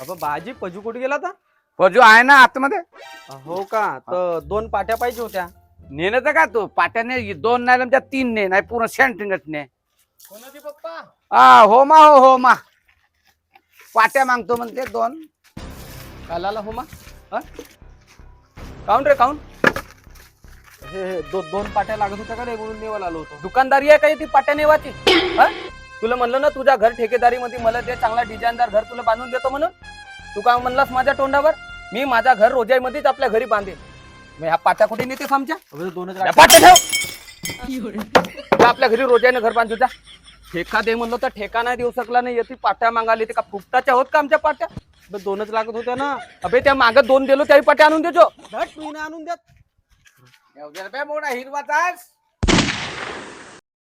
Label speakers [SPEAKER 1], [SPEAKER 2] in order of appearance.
[SPEAKER 1] अबा बाजी पजू कुठे गेला होता?
[SPEAKER 2] पजू आहे ना आतमध्ये.
[SPEAKER 1] हो का? तर दोन पाट्या पाहिजे होत्या.
[SPEAKER 2] नेलं तर का तू? पाट्याने दोन नाही आमच्या तीन ने नाही पूर्ण सेंटिंगच ने
[SPEAKER 1] कोणाची पप्पा?
[SPEAKER 2] हा हो मा हो हो मा पाट्या मागतो म्हणते दोन.
[SPEAKER 1] कालाला हो? मा काऊन रे काऊन? हे हे, दो, दोन पाट्या लागत होत्या का रे? म्हणून नेवायला आलो होतो. दुकानदारी आहे का ती पाट्या नेवाची? हा? तुला म्हणलं ना तुझ्या घर ठेकेदारी मध्ये मला ते चांगला डिझाईनदार घर तुला बांधून देतो म्हणून? तू काय म्हणलास माझ्या तोंडावर? मी माझा घर रोजाईमध्येच आपल्या घरी बांधेन. मग ह्या पाट्या कुठे नेतेस आमच्या? दोनच ठेव. आपल्या घरी रोजाईने घर बांधू जा. ठेका दे म्हणलं तर ठेका नाही देऊ शकला नाही. येते पाट्या मागायला ते का फुकटाच्या होत का आमच्या पाट्या? अबे दोनच लागत होत्या ना. अबे त्या मागं दोन दिलो त्याही पाट्या आणून देजो. धट मी नाही आणून देत.
[SPEAKER 2] मोठा हिरवा तास